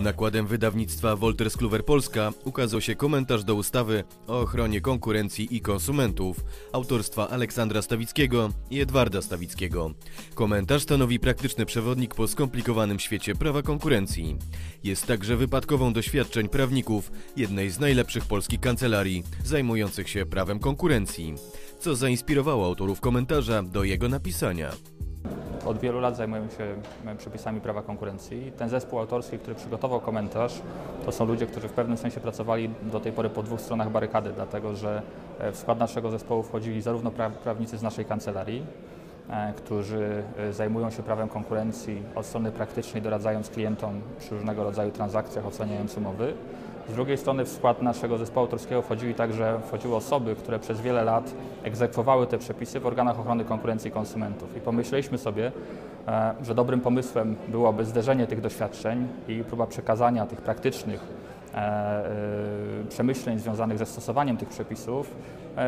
nakładem wydawnictwa Wolters Kluwer Polska ukazał się komentarz do ustawy o ochronie konkurencji i konsumentów autorstwa Aleksandra Stawickiego i Edwarda Stawickiego. Komentarz stanowi praktyczny przewodnik po skomplikowanym świecie prawa konkurencji. Jest także wypadkową doświadczeń prawników jednej z najlepszych polskich kancelarii zajmujących się prawem konkurencji, co zainspirowało autorów komentarza do jego napisania. Od wielu lat zajmują się e, przepisami prawa konkurencji. Ten zespół autorski, który przygotował komentarz, to są ludzie, którzy w pewnym sensie pracowali do tej pory po dwóch stronach barykady, dlatego że e, w skład naszego zespołu wchodzili zarówno prawnicy z naszej kancelarii, e, którzy zajmują się prawem konkurencji od strony praktycznej, doradzając klientom przy różnego rodzaju transakcjach, oceniając umowy, z drugiej strony w skład naszego zespołu autorskiego wchodziły także wchodziły osoby, które przez wiele lat egzekwowały te przepisy w organach ochrony konkurencji konsumentów. I pomyśleliśmy sobie, e, że dobrym pomysłem byłoby zderzenie tych doświadczeń i próba przekazania tych praktycznych e, e, przemyśleń związanych ze stosowaniem tych przepisów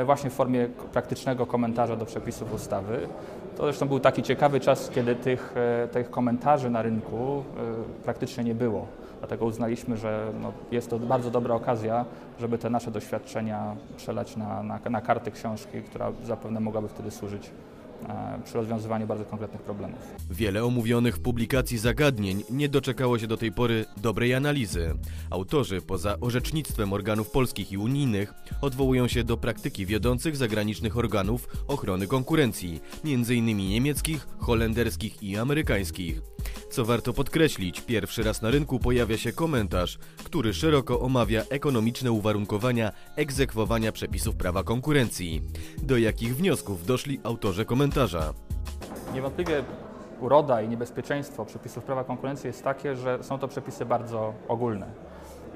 właśnie w formie praktycznego komentarza do przepisów ustawy. To zresztą był taki ciekawy czas, kiedy tych, tych komentarzy na rynku praktycznie nie było. Dlatego uznaliśmy, że no, jest to bardzo dobra okazja, żeby te nasze doświadczenia przelać na, na, na karty książki, która zapewne mogłaby wtedy służyć e, przy rozwiązywaniu bardzo konkretnych problemów. Wiele omówionych publikacji zagadnień nie doczekało się do tej pory dobrej analizy. Autorzy, poza orzecznictwem organów polskich i unijnych, odwołują się do praktyki wiodących zagranicznych organów ochrony konkurencji, m.in. niemieckich, holenderskich i amerykańskich. Co warto podkreślić, pierwszy raz na rynku pojawia się komentarz, który szeroko omawia ekonomiczne uwarunkowania egzekwowania przepisów prawa konkurencji. Do jakich wniosków doszli autorzy komentarza? Niewątpliwie uroda i niebezpieczeństwo przepisów prawa konkurencji jest takie, że są to przepisy bardzo ogólne.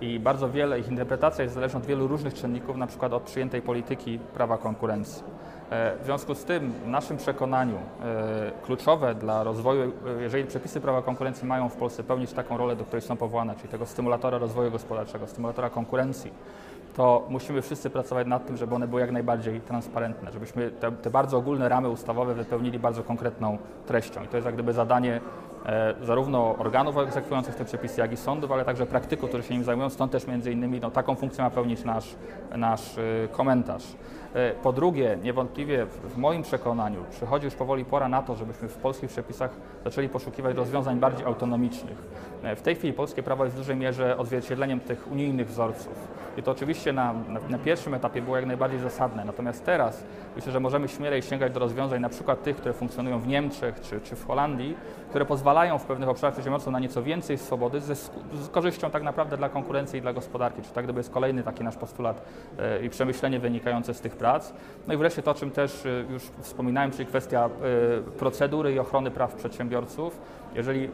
I bardzo wiele ich interpretacja jest zależna od wielu różnych czynników, na przykład od przyjętej polityki prawa konkurencji. E, w związku z tym, w naszym przekonaniu, e, kluczowe dla rozwoju, e, jeżeli przepisy prawa konkurencji mają w Polsce pełnić taką rolę, do której są powołane, czyli tego stymulatora rozwoju gospodarczego, stymulatora konkurencji, to musimy wszyscy pracować nad tym, żeby one były jak najbardziej transparentne, żebyśmy te, te bardzo ogólne ramy ustawowe wypełnili bardzo konkretną treścią. I to jest jak gdyby zadanie E, zarówno organów egzekwujących te przepisy, jak i sądów, ale także praktyków, którzy się nim zajmują. Stąd też między innymi no, taką funkcję ma pełnić nasz, nasz y, komentarz. E, po drugie, niewątpliwie w moim przekonaniu przychodzi już powoli pora na to, żebyśmy w polskich przepisach zaczęli poszukiwać rozwiązań bardziej autonomicznych. E, w tej chwili polskie prawo jest w dużej mierze odzwierciedleniem tych unijnych wzorców. I to oczywiście na, na, na, pierwszym etapie było jak najbardziej zasadne. Natomiast teraz myślę, że możemy śmielej sięgać do rozwiązań na przykład tych, które funkcjonują w Niemczech czy, czy w Holandii, które pozwalają w pewnych obszarach przedsiębiorcom na nieco więcej swobody ze, z korzyścią tak naprawdę dla konkurencji i dla gospodarki. Czy tak gdyby jest kolejny taki nasz postulat e, i przemyślenie wynikające z tych prac. No i wreszcie to, o czym też e, już wspominałem, czyli kwestia e, procedury i ochrony praw przedsiębiorców. Jeżeli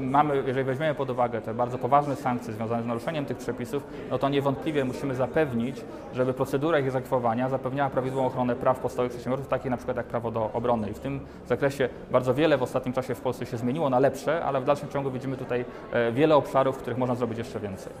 mamy, jeżeli weźmiemy pod uwagę te bardzo poważne sankcje związane z naruszeniem tych przepisów, no to niewątpliwie musimy zapewnić, żeby procedura ich egzekwowania zapewniała prawidłową ochronę praw podstawowych przedsiębiorców, takich na przykład jak prawo do obrony. I w tym zakresie bardzo wiele w ostatnim czasie w Polsce się zmieniło na lepsze, ale w dalszym ciągu widzimy tutaj e, wiele obszarów, w których można zrobić jeszcze więcej.